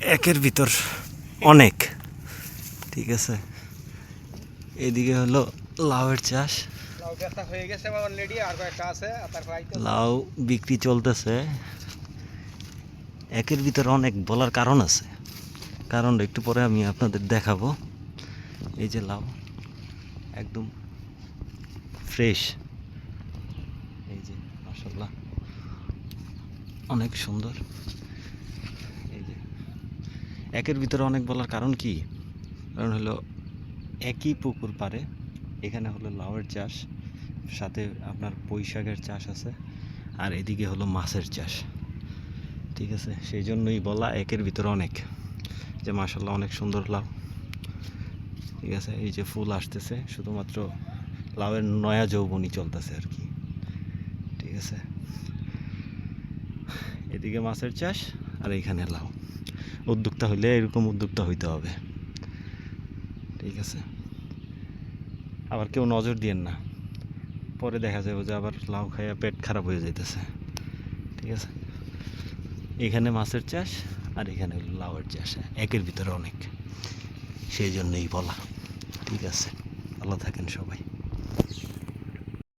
একের ভিতর অনেক। ঠিক আছে। এদিকে হলো লাউয়ের চাষ। লাউ হয়ে বিক্রি চলতেছে। একের ভিতর অনেক বলার কারণ আছে। কারণ একটু পরে আমি আপনাদের দেখাবো। এই যে লাউ একদম ফ্রেশ। এই যে মাসাল্লাহ অনেক সুন্দর। একের ভিতরে অনেক বলার কারণ কি? কারণ হলো, একই পুকুর পারে এখানে হলো লাউয়ের চাষ, সাথে আপনার পুঁই চাষ আছে, আর এদিকে হলো মাছের চাষ। ঠিক আছে? সেই জন্যই বলা একের ভিতরে অনেক। যে মাসাল্লাহ অনেক সুন্দর লাউ। ঠিক আছে? এই যে ফুল আসতেছে, শুধুমাত্র লাউয়ের নয়া যৌবনই চলতেছে আর কি। ঠিক আছে? এদিকে মাছের চাষ, আর এইখানে লাউ। উদ্যোক্তা হইলে এরকম উদ্যোক্তা হইতে হবে। ঠিক আছে? আবার কেউ নজর দিয়েন না। পরে দেখা যাবে যে আবার লাউ খাইয়া পেট খারাপ হয়ে যাইতেছে। ঠিক আছে? এখানে মাছের চাষ আর এখানে লাউয়ের চাষ। একের ভিতরে অনেক। সেই জন্যই বলা। ঠিক আছে? ভালো থাকেন সবাই।